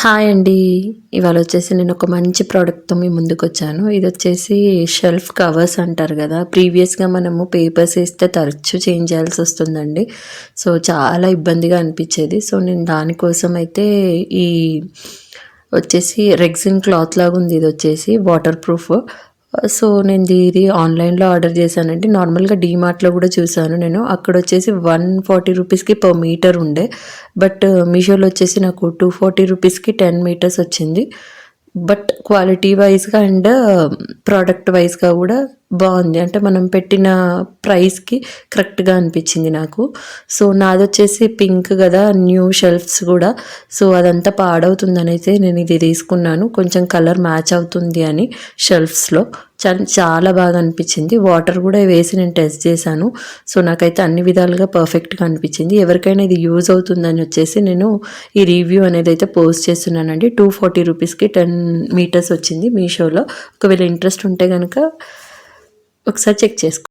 Hi అండి. ఇవాళ వచ్చేసి నేను ఒక మంచి ప్రోడక్ట్తో మీ ముందుకు వచ్చాను. ఇది వచ్చేసి షెల్ఫ్ కవర్స్ అంటారు కదా. ప్రీవియస్గా మనము పేపర్స్ వేస్తే తరచు చేంజ్ చేయాల్సి వస్తుందండి. సో చాలా ఇబ్బందిగా అనిపించేది. సో నేను దానికోసం అయితే ఈ వచ్చేసి రెగ్జిన్ క్లాత్ లాగా ఉంది ఇది వచ్చేసి వాటర్ ప్రూఫ్ సో నేను ఇది ఆన్లైన్లో ఆర్డర్ చేశానండి. నార్మల్గా డీమార్ట్లో కూడా చూశాను నేను. అక్కడ వచ్చేసి వన్ ఫార్టీ రూపీస్కి పర్ మీటర్ ఉండే. బట్ మీషోలో వచ్చేసి నాకు టూ ఫార్టీ రూపీస్కి టెన్ మీటర్స్ వచ్చింది. బట్ క్వాలిటీ వైజ్గా అండ్ ప్రోడక్ట్ వైజ్గా కూడా బాగుంది. అంటే మనం పెట్టిన ప్రైస్కి కరెక్ట్గా అనిపించింది నాకు. సో నాది వచ్చేసి పింక్ కదా న్యూ షెల్ఫ్స్ కూడా. సో అదంతా పాడవుతుందని అయితే నేను ఇది తీసుకున్నాను. కొంచెం కలర్ మ్యాచ్ అవుతుంది అని షెల్ఫ్స్లో చాలా చాలా బాగా అనిపించింది. వాటర్ కూడా వేసి నేను టెస్ట్ చేశాను. సో నాకైతే అన్ని విధాలుగా పర్ఫెక్ట్గా అనిపించింది. ఎవరికైనా ఇది యూజ్ అవుతుందని వచ్చేసి నేను ఈ రివ్యూ అనేది అయితే పోస్ట్ చేస్తున్నానండి. టూ ఫార్టీ రూపీస్కి టెన్ మీటర్స్ వచ్చింది మీషోలో. ఒకవేళ ఇంట్రెస్ట్ ఉంటే కనుక ఒకసారి చెక్ చేసుకో.